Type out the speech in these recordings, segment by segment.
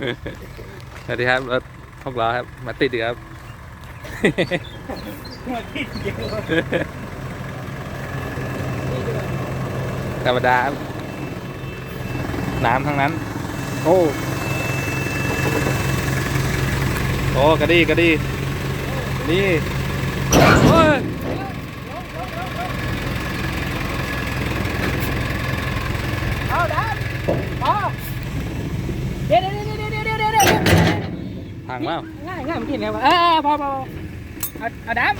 สวัสดีครับรถหกล้อครับ มาติดอีกครับธรรมดาครับน้ำทั้งนั้น โอ้โอ้กระดีกระดีนี่โอ้ย เอาดับพอเดี๋ยวเดี๋ยวเดี๋ยวเดี๋ยวเดี๋ยวเดี๋ยวเดี๋ยว พังเปล่าง่ายง่ายมันกินไงวะเออพอพอเอาเอาดับ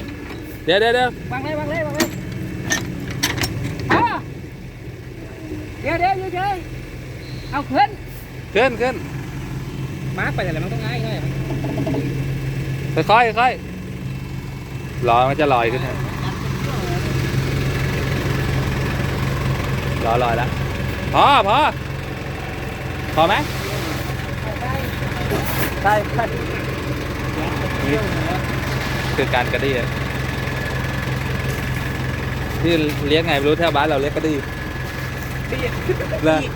เดี๋ยวเดี๋ยวเดี๋ยววางเลยวางเลยวางเลยพอเดี๋ยวเดี๋ยวเดี๋ยวเดี๋ยวเอาขึ้นขึ้นขึ้นมาร์กไปแต่ละมันต้องง่ายหน่อยค่อยๆค่อยๆล้อมันจะลอยขึ้นครับล้อลอยแล้วพอพอพอไหม ใช่ใช่นี่คือการกระดี้อะที่เรียกไงไม่รู้แถวบ้านเราเรียกกระดี้ดีเหรอดี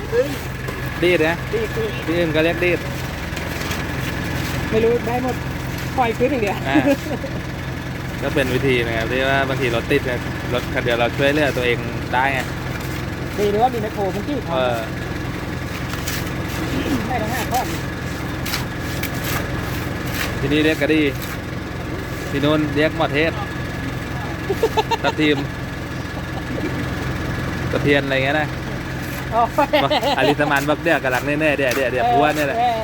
ดีดนะดีคือที่อื่นก็เรียกดีดไม่รู้ได้หมดปล่อยขึ้นอย่างเดียวอ่าก็เป็นวิธีนะครับที่ว่าบางทีรถติดเนี่ยรถคันเดียวเราช่วยเหลือตัวเองได้ไงดีหรือว่ามีไมโครมันจี้เออได้ทั้งห้าข้อ ที่นี่เรียกกระดีที่นู้นเรียกหมอเทศตับทีมตะเพียนอะไรเงี้ยนะโอ้ยบอกอลิสมานบักเดียกำลังแน่ๆเดี๋ยวเดี๋ยวเดี๋ยวพัวเนี่ยแหละออ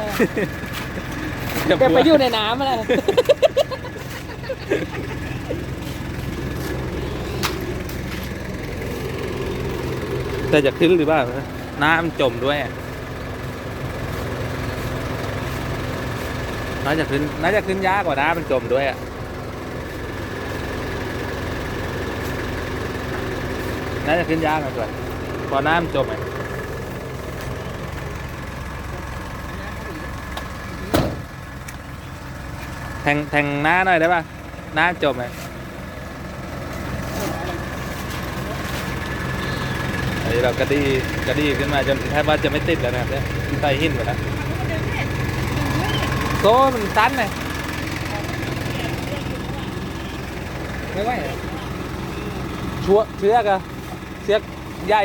เดี๋ยวไปอยู่ในน้ำอะไรแต่จะขึ้นหรือเปล่า น้ำมันจมด้วย น่าจะขึ้นน่าจะขึ้นยากกว่าน้ำมันจมด้วยอะน่าจะขึ้นยากกว่าพอน้ำมันจมไงแทงแทงหน้าหน่อยได้ป่ะหน้าจมไงอันนี้เรากระดีกระดีขึ้นมาจนแทบว่าจะไม่ติดแล้วนะครับเนี่ยใส่หินหมดแล้ว โซ่มันตันไงไม่ไหวเหรอชัวเชือกอะเชือกใหญ่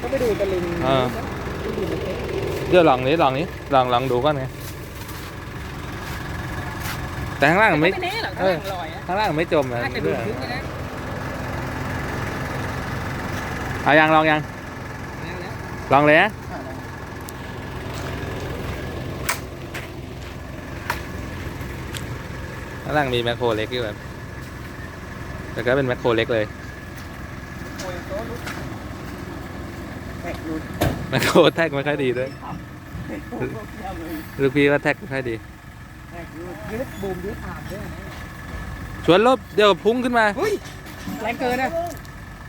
ก็ไปดูตะลิงเออเดี๋ยวลองนี้ลองนี้ลองลองดูก่อนไงแต่ข้างล่างไม่ไม่แน่หรอกเอถ้าอหลังลอยอะข้างล่างไม่จมนะน่าจะดูขึ้นนะเอายังลองยังแล้วแล้วลองเลยนะางล่างมีแมคโครเล็กอยู่แบบแต่ก็เป็นแมคโครเล็กเลยโอ้ยโต๊ะลุกแตกลุกแมคโครแท็กไม่ค่อยดีด้วยลูกพี่ว่าแท็กไม่ค่อยดีแตกลุกยืดบูมยืดอาบด้วยนะชวนลบเดี๋ยวพุ่งขึ้นมาเฮ้ยแรงเกินนะ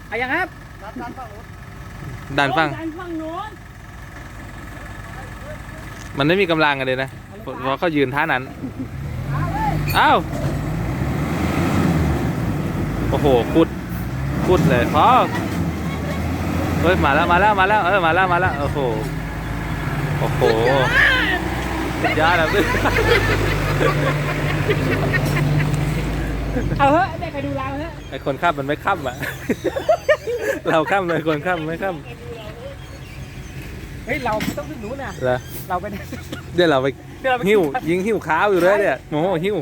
เอายังครับดันฟังดันฝั่งโน้นมันไม่มีกำลังกันเลยนะเพราะเขายืนท่านั้น อ้าว โอ้โหคุดคุดเลยพอเฮ้ยมาแล้วมาแล้วมาแล้วเออมาแล้วมาแล้วโอ้โหโอ้โหสุดยอดแล้วเอาเฮ้ยได้ใครดูเราเฮ้ยไอคนข้ามมันไม่ข้ามอะ เราข้ามเลยคนข้ามไม่ข้ามเฮ้ยเราไม่ต้องขึ้นนู้นนะแล้วเราไปเดี๋ยวเราไป เดี๋ยวเราไปหิ้วยิงหิ้วข้าวอยู่เลยเนี่ยโอ้โหหิ้ว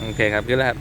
โอเคครับขึ้นแล้วครับ